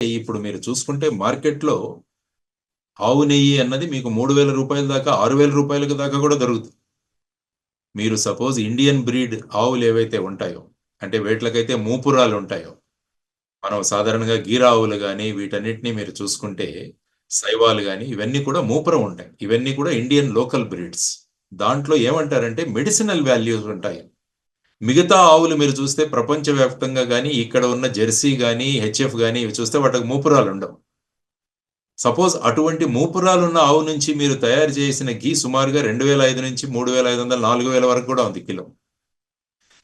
ఇప్పుడు మీరు చూసుకుంటే మార్కెట్‌లో ఆవు నెయ్యి అన్నది మీకు మూడు వేల రూపాయల దాకా, ఆరు వేల రూపాయలకు దాకా కూడా దొరుకుతుంది. మీరు సపోజ్ ఇండియన్ బ్రీడ్ ఆవులు ఏవైతే ఉంటాయో, అంటే వేట్లకైతే మూపురాలు ఉంటాయో, మనం సాధారణంగా గీర ఆవులు కానీ వీటన్నిటిని మీరు చూసుకుంటే శైవాలు కానీ ఇవన్నీ కూడా మూపురం ఉంటాయి. ఇవన్నీ కూడా ఇండియన్ లోకల్ బ్రీడ్స్. దాంట్లో ఏమంటారంటే మెడిసినల్ వాల్యూస్ ఉంటాయి. మిగతా ఆవులు మీరు చూస్తే ప్రపంచవ్యాప్తంగా కానీ ఇక్కడ ఉన్న జెర్సీ కానీ హెచ్ఎఫ్ కానీ ఇవి చూస్తే వాటికి మూపురాలు ఉండవు. సపోజ్ అటువంటి మూపురాలు ఉన్న ఆవు నుంచి మీరు తయారు చేసిన ఘీ సుమారుగా 2500 నుంచి 3500, 4000 వరకు కూడా ఉంది కిలో.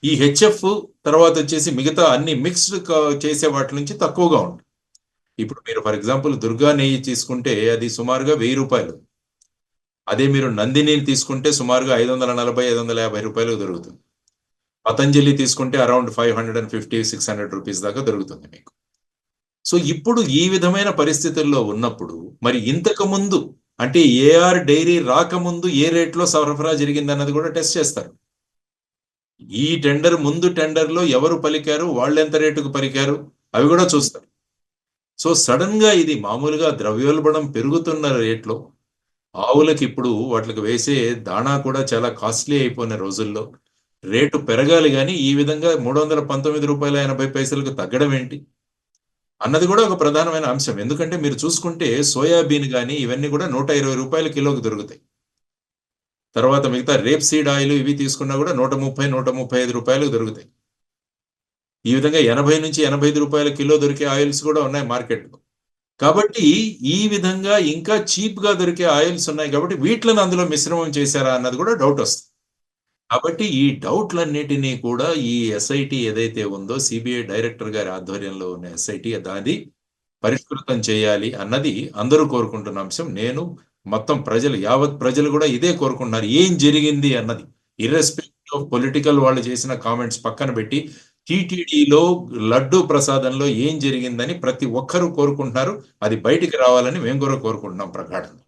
ఈ హెచ్ఎఫ్ తర్వాత వచ్చేసి మిగతా అన్ని మిక్స్డ్ చేసే వాటి నుంచి తక్కువగా ఉంది ఇప్పుడు మీరు ఫర్ ఎగ్జాంపుల్ దుర్గా నెయ్యి తీసుకుంటే అది సుమారుగా వెయ్యి రూపాయలు అదే మీరు నందిని తీసుకుంటే సుమారుగా 540, 550 రూపాయలకు దొరుకుతుంది. పతంజలి తీసుకుంటే అరౌండ్ 550, 600 రూపీస్ దాకా దొరుకుతుంది మీకు. సో, ఇప్పుడు ఈ విధమైన పరిస్థితుల్లో ఉన్నప్పుడు మరి ఇంతకు ముందు అంటే ఏఆర్ డైరీ రాకముందు ఏ రేట్‌లో సరఫరా జరిగిందన్నది కూడా టెస్ట్ చేస్తారు. ఈ టెండర్ ముందు టెండర్‌లో ఎవరు పలికారు? వాళ్ళు ఎంత రేటుకు పలికారు? అవి కూడా చూస్తారు. సో, సడన్గా ఇది మామూలుగా ద్రవ్యోల్బణం పెరుగుతున్న రేట్‌లో ఆవులకి ఇప్పుడు వాటికి వేసే దాణా కూడా చాలా కాస్ట్‌లీ అయిపోయిన రోజుల్లో రేటు పెరగాలి కానీ ఈ విధంగా మూడొందల పంతొమ్మిది రూపాయల ఎనభై పైసలకు తగ్గడం ఏంటి? అన్నది కూడా ఒక ప్రధానమైన అంశం. ఎందుకంటే మీరు చూసుకుంటే సోయాబీన్ కానీ ఇవన్నీ కూడా నూట ఇరవై రూపాయల కిలోకి దొరుకుతాయి. తర్వాత మిగతా రేప్ సీడ్ ఆయిల్ ఇవి తీసుకున్నా కూడా 130, 135 రూపాయలకు దొరుకుతాయి. ఈ విధంగా 80-85 రూపాయల కిలో దొరికే ఆయిల్స్ కూడా ఉన్నాయి మార్కెట్‌లో. కాబట్టి ఈ విధంగా ఇంకా చీప్‌గా దొరికే ఆయిల్స్ ఉన్నాయి కాబట్టి వీటిలను అందులో మిశ్రమం చేశారా అన్నది కూడా డౌట్ వస్తుంది. కాబట్టి ఈ డౌట్లన్నిటినీ కూడా ఈ ఎస్ఐటి ఏదైతే ఉందో సిబిఐ డైరెక్టర్ గారి ఆధ్వర్యంలో ఉన్న ఎస్ఐటి దాది పరిష్కృతం చేయాలి అన్నది అందరూ కోరుకుంటున్న అంశం. నేను మొత్తం ప్రజలు యావత్ ప్రజలు కూడా ఇదే కోరుకుంటున్నారు. ఏం జరిగింది అన్నది. ఇర్రెస్పెక్టివ్ ఆఫ్ పొలిటికల్ వాళ్ళు చేసిన కామెంట్స్ పక్కన పెట్టి టీటీడీలో లడ్డూ ప్రసాదంలో ఏం జరిగిందని ప్రతి ఒక్కరూ కోరుకుంటున్నారు. అది బయటికి రావాలని మేము కూడా కోరుకుంటున్నాం ప్రగాఢంగా.